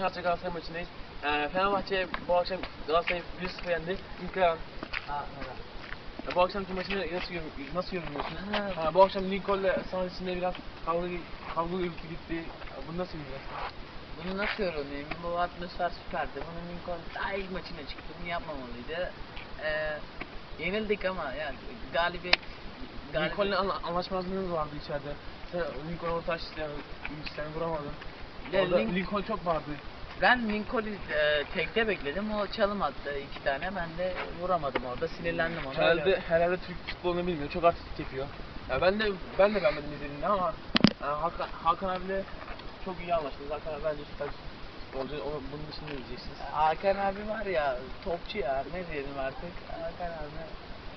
Fenerbahçe Galatasaray maçındayız. Ee, Fenerbahçe bu akşam Galatasaray 1-0 yendi. İlkan, Ha, evet. e, bu akşamki maçını nasıl, yorum- nasıl yorumluyorsun? Ha, bu akşam Lincoln'le sahnesinde biraz kavga, kavga gürültü gitti. Bunu nasıl yorumluyorsun? Bunu nasıl yorumlayayım? Bu atmosfer süperdi. Bunun Lincoln daha ilk maçına çıktı. Bunu yapmamalıydı. Ee, yenildik ama yani galibiyet... Lincoln'le anla- anlaşmazlığınız vardı içeride. Sen Lincoln orta açtı, yani, sen vuramadın. Orada Lin- Lincoln çok vardı. Ben Lincoln'u e, tekte bekledim. O çalım attı iki tane. Ben de vuramadım orada. Sinirlendim ona. Herhalde, herhalde Türk futbolunu bilmiyor. Çok artistik yapıyor. Ya ben de ben de beğenmedim izlediğimde ama e, Hakan, Hakan abiyle çok iyi anlaştınız. Hakan abi bence süper futbolcu. Onu, bunun dışında ne diyeceksiniz? Hakan abi var ya topçu ya ne diyelim artık. Hakan abi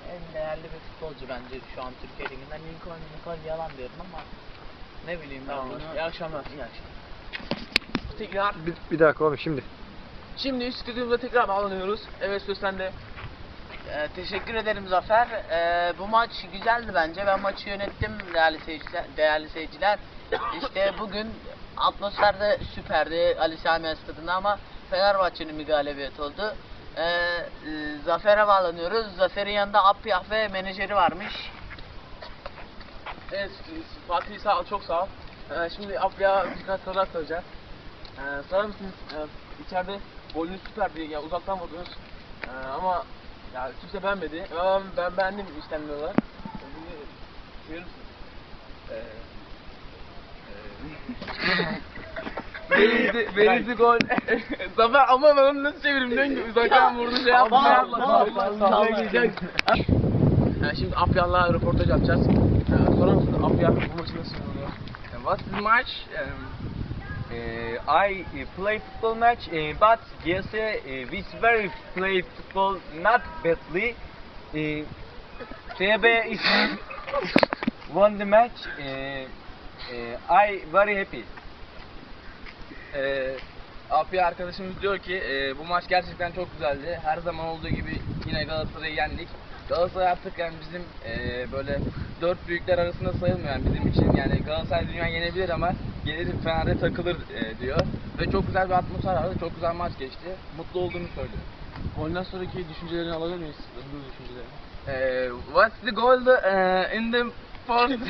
en değerli bir futbolcu bence şu an Türkiye Ligi'nden. Lincoln, Lincoln yalan diyorum ama ne bileyim ben Tamam. bunu. İyi akşamlar. İyi akşamlar. Tekrar. Bir, bir dakika oğlum şimdi. Şimdi stüdyomuza tekrar bağlanıyoruz. Evet söz sende. Ee, teşekkür ederim Zafer. Ee, bu maç güzeldi bence. Ben maçı yönettim değerli seyirciler. Değerli seyirciler. İşte bugün atmosfer de süperdi Ali Sami Yen stadında ama Fenerbahçe'nin bir galibiyet oldu. Ee, e, Zafer'e bağlanıyoruz. Zafer'in yanında Apyah ve menajeri varmış. Evet Fatih sağ ol, çok sağ ol. Ee, şimdi Abya birkaç sorular soracağız. Ee, sorar mısınız? Ee, içeride golünüz süperdi. Ya uzaktan vurdunuz. Ee, ama ya kimse beğenmedi. Ama ben beğendim işlemli olarak. Ee, Bunu müsünüz? Ee, Verildi, verildi gol. Zafer ama ben onu nasıl çevireyim diyorsun ki uzaktan vurdu şey yaptı. Aman, şey aman, aman. gidecek. Yani şimdi Afya'la röportaj yapacağız. Ee, sorar mısın Afya bu maçı nasıl yorumluyor? What's the match? Um, uh, I uh, play football match, uh, but uh, we very play football not badly. TB is won the match. I very happy. Ee, Apya arkadaşımız diyor ki e, bu maç gerçekten çok güzeldi. Her zaman olduğu gibi yine Galatasaray'ı yendik. Galatasaray artık yani bizim e, böyle dört büyükler arasında sayılmıyor yani bizim için. Yani Galatasaray dünya yenebilir ama gelir Fener'de takılır e, diyor. Ve çok güzel bir atmosfer vardı. Çok güzel maç geçti. Mutlu olduğunu söylüyor. Golden sonraki düşüncelerini alabilir miyiz? Duygu düşüncelerini. Ee, what's the goal uh, in the first?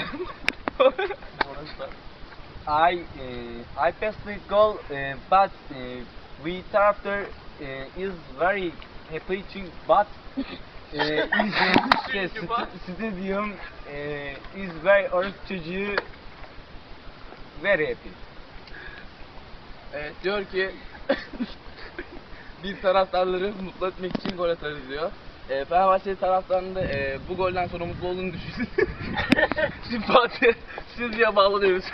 I uh, I passed the goal, uh, but uh, we taraftar uh, is very happy to, but uh, is st- stadium uh, is very orange çocuğu very happy. Evet diyor ki biz taraftarları mutlu etmek için gol atarız diyor. E, Fenerbahçe taraftarının da e, bu golden sonra mutlu olduğunu düşünün. Şimdi Fatih Silvia'ya bağlanıyoruz.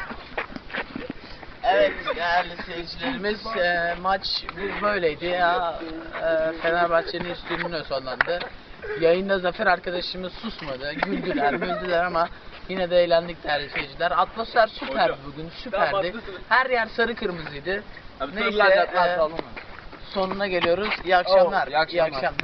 Evet değerli seyircilerimiz e, maç bu böyleydi ya. E, Fenerbahçe'nin üstünlüğüne sonlandı. Yayında Zafer arkadaşımız susmadı. Güldüler güldüler ama yine de eğlendik değerli seyirciler. Atmosfer süperdi bugün süperdi. Her yer sarı kırmızıydı. Abi Neyse e, sonuna geliyoruz. İyi akşamlar. iyi akşamlar. İyi akşamlar.